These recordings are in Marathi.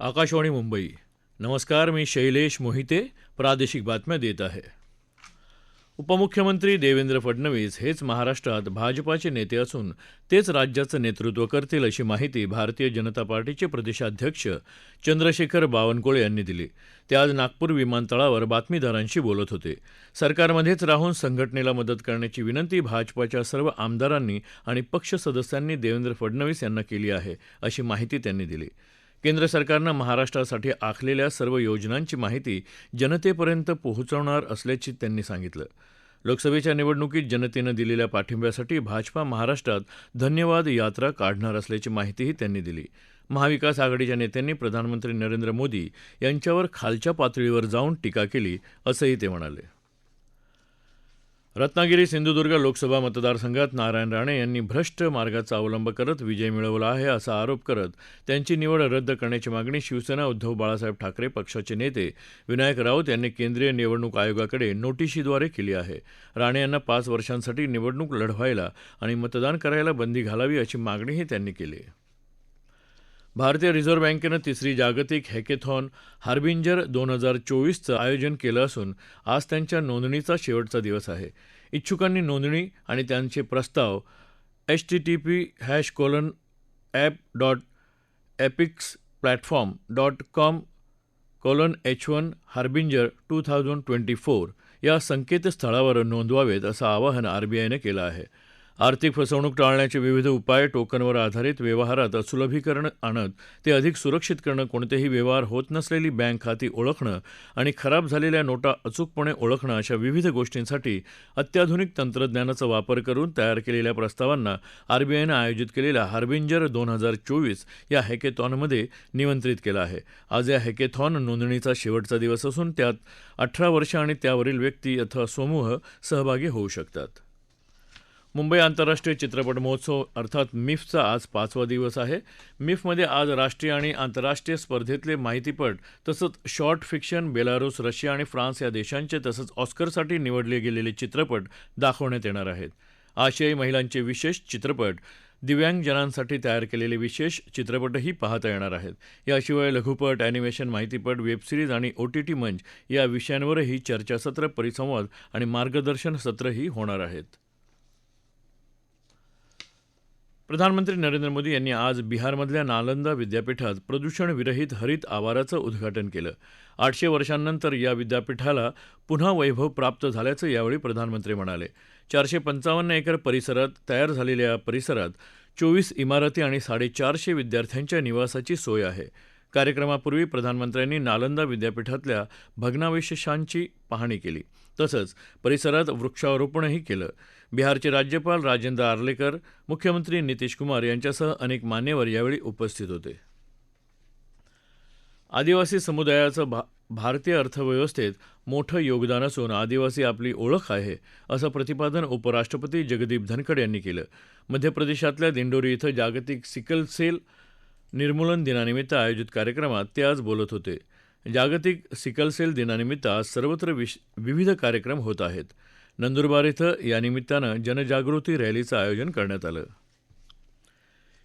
आकाशवाणी मुंबई. नमस्कार मी शैलेश मोहिते प्रादेशिक बातम्या देत आहे. उपमुख्यमंत्री देवेंद्र फडणवीस हेच महाराष्ट्रात भाजपाचे नेते असून तेच राज्याचं नेतृत्व करतील अशी माहिती भारतीय जनता पार्टीचे प्रदेशाध्यक्ष चंद्रशेखर बावनकुळे यांनी दिली. ते आज नागपूर विमानतळावर बातमीदारांशी बोलत होते. सरकारमध्येच राहून संघटनेला मदत करण्याची विनंती भाजपाच्या सर्व आमदारांनी आणि पक्ष सदस्यांनी देवेंद्र फडणवीस यांना केली आहे अशी माहिती त्यांनी दिली. केंद्र सरकारनं महाराष्ट्रासाठी आखलेल्या सर्व योजनांची माहिती जनतेपर्यंत पोहोचवणार असल्याची त्यांनी सांगितलं. लोकसभेच्या निवडणुकीत जनतेनं दिलेल्या पाठिंब्यासाठी भाजपा महाराष्ट्रात धन्यवाद यात्रा काढणार असल्याची माहितीही त्यांनी दिली. महाविकास आघाडीच्या नेत्यांनी प्रधानमंत्री नरेंद्र मोदी यांच्यावर खालच्या पातळीवर जाऊन टीका केली असंही ते म्हणाले. रत्नागिरी सिंधुदुर्ग लोकसभा मतदारसंघात नारायण राणे यांनी भ्रष्ट मार्गाचा अवलंब करत विजय मिळवला आहे असा आरोप करत त्यांची निवड रद्द करण्याची मागणी शिवसेना उद्धव बाळासाहेब ठाकरे पक्षाचे नेते विनायक राऊत यांनी केंद्रीय निवडणूक आयोगाकडे नोटिशीद्वारे केली आहे. राणे यांना पाच वर्षांसाठी निवडणूक लढवायला आणि मतदान करायला बंदी घालावी अशी मागणीही त्यांनी केली भारतीय रिझर्व्ह बँकेनं तिसरी जागतिक हॅकेथॉन हार्बिंजर दोन हजार चोवीसचं आयोजन केलं असून आज त्यांच्या नोंदणीचा शेवटचा दिवस आहे. इच्छुकांनी नोंदणी आणि त्यांचे प्रस्ताव H T T P hash colon app dot epics platform dot com colon H one harbinger two thousand twenty four या संकेतस्थळावर नोंदवावेत असं आवाहन आरबीआयनं केलं आहे. आर्थिक फसवणूक टाळण्याचे विविध उपाय टोकनवर आधारित व्यवहारात सुलभीकरण आणत ते अधिक सुरक्षित करणं कोणतेही व्यवहार होत नसलेली बँक खाती ओळखणं आणि खराब झालेल्या नोटा अचूकपणे ओळखणं अशा विविध गोष्टींसाठी अत्याधुनिक तंत्रज्ञानाचा वापर करून तयार केलेल्या प्रस्तावांना आरबीआयनं आयोजित केलेल्या हार्बिंजर दोन हजार चोवीस या हॅकेथॉनमध्ये निमंत्रित केलं आहे. आज या हॅकेथॉन नोंदणीचा शेवटचा दिवस असून त्यात अठरा वर्ष आणि त्यावरील व्यक्ती अथवा समूह सहभागी होऊ शकतात. मुंबई आंतरराष्ट्रीय चित्रपट महोत्सव अर्थात मिफचा आज पाचवा दिवस आहे. मिफमध्ये आज राष्ट्रीय आणि आंतरराष्ट्रीय स्पर्धेतले माहितीपट तसंच शॉर्ट फिक्शन बेलारूस रशिया आणि फ्रान्स या देशांचे तसंच ऑस्करसाठी निवडले गेलेले चित्रपट दाखवण्यात येणार आहेत. आशियाई महिलांचे विशेष चित्रपट दिव्यांगजनांसाठी तयार केलेले विशेष चित्रपटही पाहता येणार आहेत. याशिवाय लघुपट अॅनिमेशन माहितीपट वेबसिरीज आणि ओ टी टी मंच या विषयांवरही चर्चासत्र परिसंवाद आणि मार्गदर्शन सत्रही होणार आहेत. प्रधानमंत्री नरेंद्र मोदी यांनी आज बिहारमधल्या नालंदा विद्यापीठात प्रदूषणविरहित हरित आवाराचं उद्घाटन केलं. आठशे वर्षांनंतर या विद्यापीठाला पुन्हा वैभव प्राप्त झाल्याचं यावेळी प्रधानमंत्री म्हणाले. चारशे पंचावन्न एकर परिसरात तयार झालेल्या या परिसरात चोवीस इमारती आणि साडेचारशे विद्यार्थ्यांच्या निवासाची सोय आहे. कार्यक्रमापूर्वी प्रधानमंत्र्यांनी नालंदा विद्यापीठातल्या भग्नावशेषांची पाहणी केली. तसंच परिसरात वृक्षारोपणही केलं. बिहारचे राज्यपाल राजेंद्र आर्लेकर मुख्यमंत्री नितीश कुमार यांच्यासह अनेक मान्यवर यावेळी उपस्थित होते. आदिवासी समुदायाचं भा भारतीय अर्थव्यवस्थेत मोठं योगदान असून आदिवासी आपली ओळख आहे असं प्रतिपादन उपराष्ट्रपती जगदीप धनखड यांनी केलं. मध्य प्रदेशातल्या दिंडोरी इथं जागतिक सिकल सेल निर्मूलन दिनानिमित्त आयोजित कार्यक्रमात ते आज बोलत होते. जागतिक सिकलसेल दिनानिमित्त आज सर्वत्र विश विविध कार्यक्रम होत आहेत. नंदुरबार इथं यानिमित्तानं जनजागृती रॅलीचं आयोजन करण्यात आलं.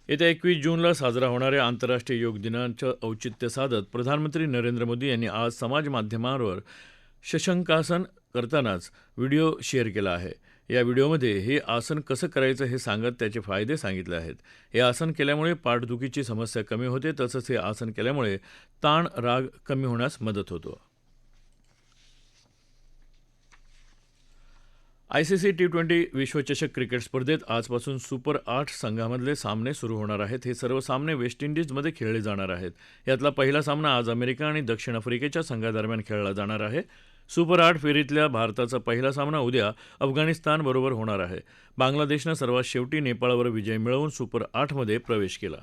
येत्या एकवीस जूनला साजरा होणाऱ्या आंतरराष्ट्रीय योग दिनाचं औचित्य साधत प्रधानमंत्री नरेंद्र मोदी यांनी आज समाज माध्यमांवर शशंकासन करतानाच व्हिडिओ शेअर केला आहे. या व्हिडिओमध्ये हे आसन कसं करायचं हे सांगत त्याचे फायदे सांगितले आहेत. हे आसन केल्यामुळे पाठदुखीची समस्या कमी होते तसंच हे आसन केल्यामुळे ताण राग कमी होण्यास मदत होतो. आयसीसी टी ट्वेंटी विश्वचषक क्रिकेट स्पर्धेत आजपासून सुपर आठ संघामधले सामने सुरू होणार आहेत. हे सर्व सामने वेस्ट इंडिजमध्ये खेळले जाणार आहेत. यातला पहिला सामना आज अमेरिका आणि दक्षिण आफ्रिकेच्या संघादरम्यान खेळला जाणार आहे. सुपर आठ फेरीतल्या भारताचा पहिला सामना उद्या अफगाणिस्तानबरोबर होणार आहे. बांगलादेशनं सर्वात शेवटी नेपाळवर विजय मिळवून सुपर आठमध्ये प्रवेश केला.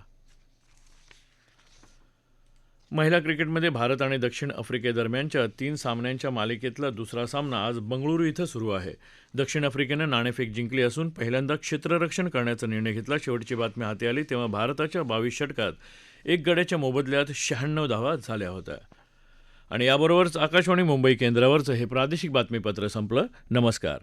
महिला क्रिकेटमध्ये भारत आणि दक्षिण आफ्रिकेदरम्यानच्या तीन सामन्यांच्या मालिकेतला दुसरा सामना आज बंगळुरू इथं सुरू आहे. दक्षिण आफ्रिकेनं नाणेफेक जिंकली असून पहिल्यांदा क्षेत्ररक्षण करण्याचा निर्णय घेतला. शेवटची बातमी हाती आली तेव्हा भारताच्या बावीस षटकात एक गड्याच्या मोबदल्यात शहाण्णव धावा झाल्या होत्या. आणि याबरोबरच आकाशवाणी मुंबई केंद्रावरचं हे प्रादेशिक बातमीपत्र संपलं. नमस्कार.